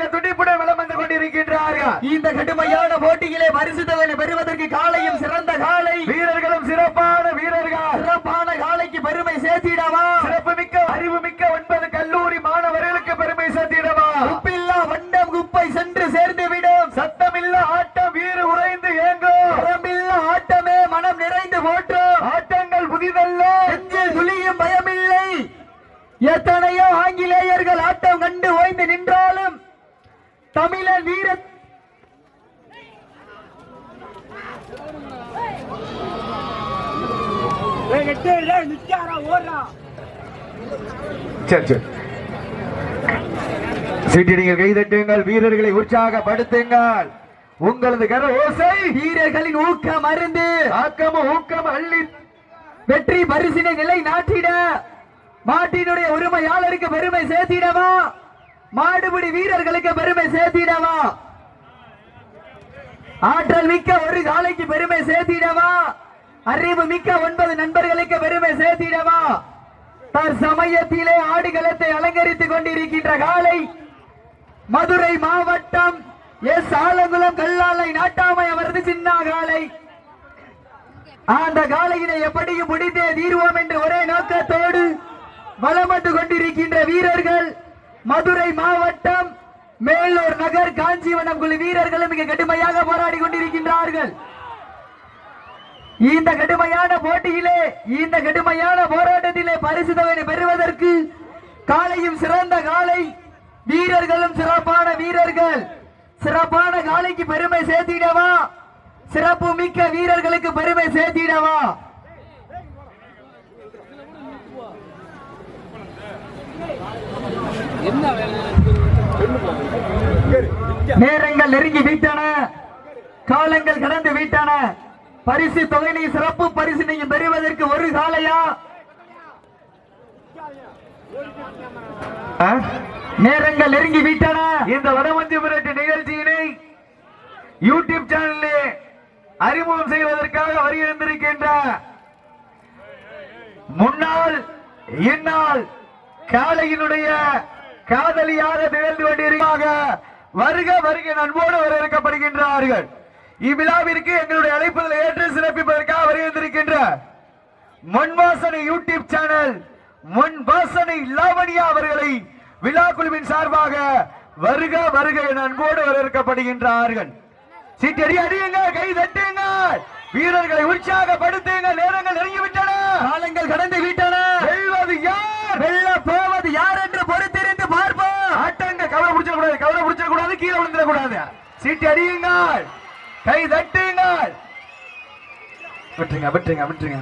துடிப்புடன் வலம் வந்து கொண்டிருக்கின்றார்கள். இந்த கடுமையான போட்டியிலே பரிசு தொகையை பெறுவதற்கு காலையும் சிறந்த காலை. வீரர்களும் சிறப்பான வீரர்கள். சிறப்பான காலைக்கு பெருமை சேர்த்திடவா? சிறப்பு மிக்க அறிவு மிக்க ஒன்பது கல்லூரி மாணவர்களுக்கு பெருமை சேர்த்திடவா? உப்பில்லா வண்டம் குப்பை சென்று சேர்ந்து விடும் சத்தமில்ல ஆட்டம் வீறு உறைந்து உடம்பில்லா ஆட்டமே மனம் நிறைந்து போற்றும். ஆட்டங்கள் புதிதல்ல. நெஞ்சில் துளியும் பயமில்லை. எத்தனையோ ஆங்கிலேயர்கள் ஆட்டம் கண்டு ஓய்ந்து நின்றாலும் தமிழ வீர வீரர்களை உற்சாகப்படுத்துங்கள். உங்களது கர ஓசை வீரர்களின் ஊக்கம் அருந்து ஆக்கமும் ஊக்கம் அள்ளி வெற்றி பரிசினை நிலை நாட்டிட மாட்டினுடைய உரிமையாளருக்கு பெருமை சேர்த்திடவா? மாடுபிடி வீரர்களுக்கு பெருமை சேர்த்திடவா? ஆற்றல் மிக்க ஒரு காலைக்கு பெருமை சேர்த்திடவா? அறிவு மிக்க ஒன்பது நண்பர்களுக்கு பெருமை சேர்த்திடவா? தற்சமயத்திலே ஆடுகளத்தை அலங்கரித்துக் கொண்டிருக்கின்ற காலை மதுரை மாவட்டம் எஸ். ஆலங்குளம் கல்லாலை நாட்டாமை அவரது சின்ன காலை. அந்த காலையினை எப்படியும் முடித்தே தீர்வோம் என்று ஒரே நோக்கத்தோடு வளமட்டு கொண்டிருக்கின்ற வீரர்கள் மதுரை மாவட்டம் மேலூர் நகர் காஞ்சிவனம் குழு வீரர்களும் மிக கடுமையாக போராடி கொண்டிருக்கின்றார்கள். இந்த கடுமையான போட்டியிலே இந்த கடுமையான போராட்டத்திலே பரிசு தொகையை பெறுவதற்கு காலையும் சிறந்த காலை வீரர்களும் சிறப்பான வீரர்கள். சிறப்பான காலைக்கு பெருமை சேர்த்திடவா? சிறப்பு மிக்க வீரர்களுக்கு பெருமை சேர்த்திடவா? நேரங்கள் நெருங்கி விட்டன காலங்கள் கடந்து விட்டன பரிசு தொகையினை சிறப்பு பரிசு நீங்க பெறுவதற்கு ஒரு காலையா நேரங்கள் நெருங்கி விட்டன இந்த வடமஞ்சி புரட்டு நிகழ்ச்சியினை யூடியூப் சேனலில் அறிமுகம் செய்வதற்காக வருகின்றிருக்கின்ற முன்னாள் இந்நாள் காலையினுடைய காதலியாக திகழ்ந்து கொண்டிருக்காக வருக வருக நண்போடு வரவேற்கப்படுகின்றார்கள். இவ்விழாவிற்கு எங்களுடைய அழைப்புகளை ஏற்று சிறப்பிப்பதற்காக வருகின்றிருக்கின்ற மண்வாசனை யூடியூப் சேனல் மண் வாசனை லாவணியா அவர்களை விழா குழுவின் சார்பாக வருக வருக என அன்போடு வரவேற்கப்படுகின்றார்கள். சீட்டடி அடியுங்க கை தட்டுங்க. வீரர்களை உற்சாகப்படுத்துங்க. நேரங்கள் நெருங்கிவிட்டன. காலங்கள் கடந்து விட்டன கீழே விழுந்துட கூடாது சீட்டு அடியுங்கள். கை தட்டுங்கள். விட்டுருங்க விட்டுருங்க விட்டுருங்க.